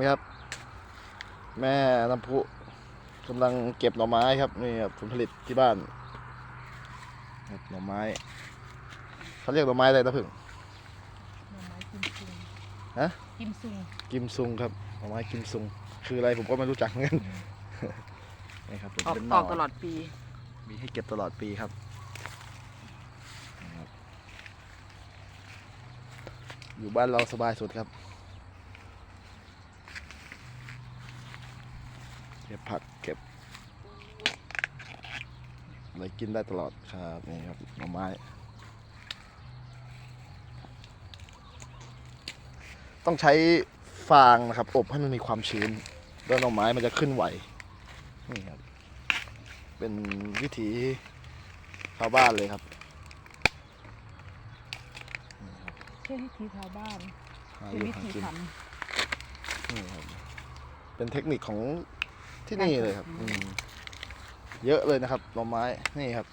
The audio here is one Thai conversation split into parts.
นี่ครับ แม่น้ำพุกำลังเก็บหน่อไม้ครับนี่ครับผลผลิตที่บ้านครับหน่อไม้เขาเรียกหน่อไม้อะไรนะพึ่งหน่อไม้กิมซุงฮะกิมซุงกิมซุงครับหน่อไม้กิมซุง คืออะไรผมก็ไม่รู้จักเหมือนกันนี่ครับออกเป็นหอน่อกตลอดปี มีให้เก็บตลอดปีครับนี่ครับอยู่บ้านเราสบายสุดครับ ก็บผักเก็บอะไรกินได้ตลอดครับนี่ครับหน่อไม้ต้องใช้ฟางนะครับ อบให้มันมีความชื้นแล้วหน่อไม้มันจะขึ้นไหวนี่ครับ เป็นวิถีชาวบ้านเลยครับใช่วิธีชาวบ้านหาคืออยู่วิหาธีกินทนี่ครับเป็นเทคนิคของ ที่นี่เลยครับอืมเยอะเลยนะครับหน่อไม้นี่ครับ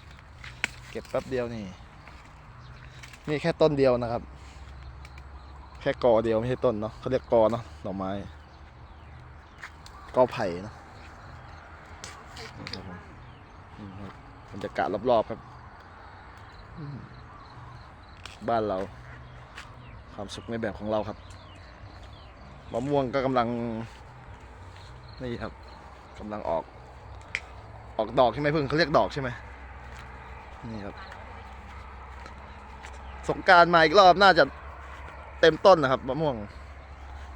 เก็บแป๊บเดียวนี่ นี่แค่ต้นเดียวนะครับ แค่กอเดียวไม่ใช่ต้นเนาะเขาเรียกกอเนาะหน่อไม้กอไผ่เนอะนี่ครับผมนี่ครับบรรยากาศรอบๆครับอืมบ้านเรา ความสุขในแบบของเราครับมะม่วงก็กำลังนี่ครับ กำลังออก ออกดอกใช่ไหมเพิ่งเขาเรียกดอกใช่ไหมนี่ครับ สงกรารมาอีกรอบน่าจะเต็มต้นนะครับมะม่วง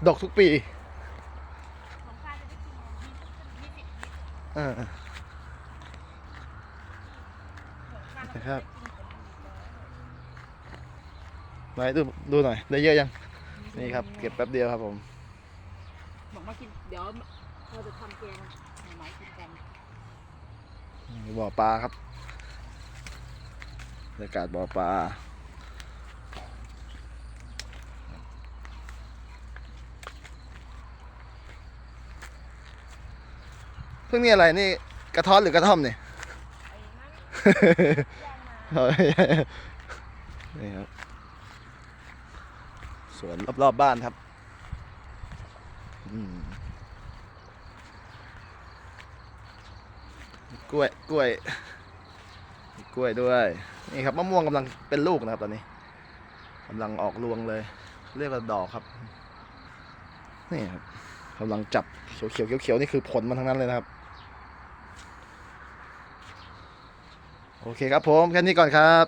ดอกทุกปีอ่านะครับไหนดูดูหน่อย ได้เยอะยังำนี่ครับ เก็บแป๊บเดียวครับผม บอกมากิน เดี๋ยวเราจะทำแกง หน่อไม้กินกันบ่อปลาครับบรรยากาศบ่อปลาเพิ่งนี่อะไรนี่กระท้อนหรือกระท่อมเนี่ยนี่ครับสวนรอบๆบ้านครับ อืม กล้วยกล้วยกล้วยด้วย นี่ครับมะม่วงกำลังเป็นลูกนะครับตอนนี้กำลังออกรวงเลย เรียกว่าดอกครับ นี่ครับกำลังจับเขียวเขียวๆเขียวนี่คือผลมันทั้งนั้นเลยนะครับ โอเคครับผมแค่นี้ก่อนครับ